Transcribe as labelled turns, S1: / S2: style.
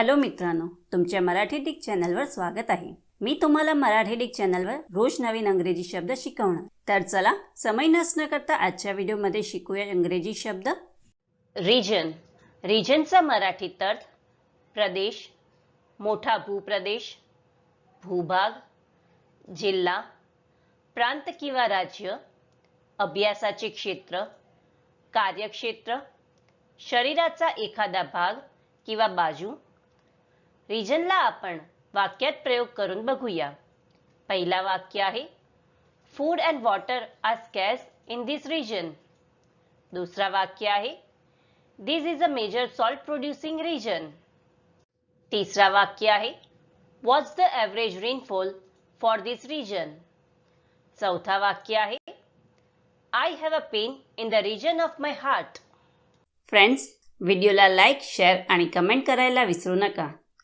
S1: Hello मित्रांनो तुमच्या Marathi Dick चॅनलवर स्वागत आहे. मी तुम्हाला मराठी डिक चॅनलवर रोज नवीन अंग्रेजी शब्द शिकवणार. तर चला समय नसणं करता आजच्या व्हिडिओमध्ये शिकूया इंग्रजी शब्द.
S2: रिजन रिजनचा मराठीत अर्थ प्रदेश मोठा भूप्रदेश भूभाग जिल्हा प्रांत किंवा राज्य अभ्यासाचे क्षेत्र कार्यक्षेत्र शरीराचा एखादा भाग किंवा बाजू रिजनला आपण वाक्यात प्रयोग करून बघूया. पहिला वाक्य आहे food and water are scarce in this region दुसरा वाक्य आहे this is a major salt producing region तिसरा वाक्य आहे what's the average rainfall for this region चौथा वाक्य आहे I have a pain in the region of my heart
S1: friends व्हिडिओला लाईक शेअर आणि कमेंट करायला विसरू नका.